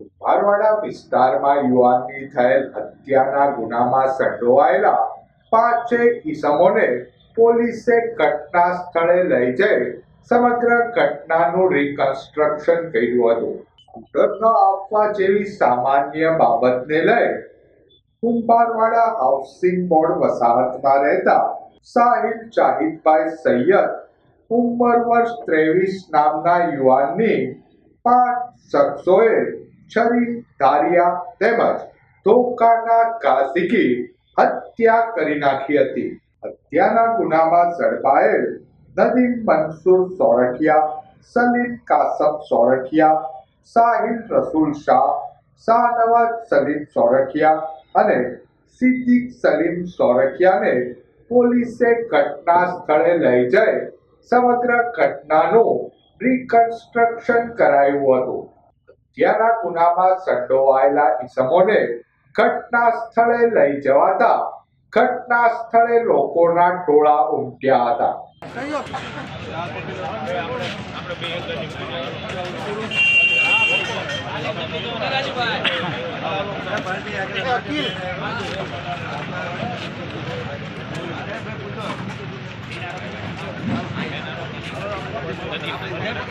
કુંભારવાડા વિસ્તારમાં યુવાનની થયેલ હત્યાના ગુનામાં સંડોવાયેલા પાંચેક ઈસમોને પોલીસે ઘટના સ્થળે લઈ જઈ સમગ્ર ઘટનાનું રિકન્સ્ટ્રક્શન કર્યું હતું. સ્કૂટર ન આપવા જેવી સામાન્ય બાબતને લઈ કુંભારવાડા હાઉસિંગ બોર્ડ વસાહતમાં રહેતા સાહિલ ચાહિદભાઈ સૈયદ ઉંમર વર્ષ ત્રેવીસ નામના યુવાનની પાંચ શખ્સોએ છરી, ધારિયા તેમજ ધોકાના કાસિકી હત્યા કરી નાખી હતી. હત્યાના ગુનામાં ઝડપાયેલ નદીમ મનસુર સોરઠિયા, સલીમ કાસમ સોરઠિયા, સાહિલ રસૂલ શાહ, શાહનવાજ સલીમ સોરઠિયા અને સિદ્દીક સલીમ સોરઠિયાને પોલીસે ઘટના સ્થળે લઈ જઈ સમગ્ર ઘટનાનું રિકન્સ્ટ્રક્શન કરાયું હતું. હત્યાના ગુનામાં સંડોવાયેલા ઇસમોને ઘટના સ્થળે લઈ જવાતા ઘટના સ્થળે લોકોના ટોળા ઉમટ્યા હતા.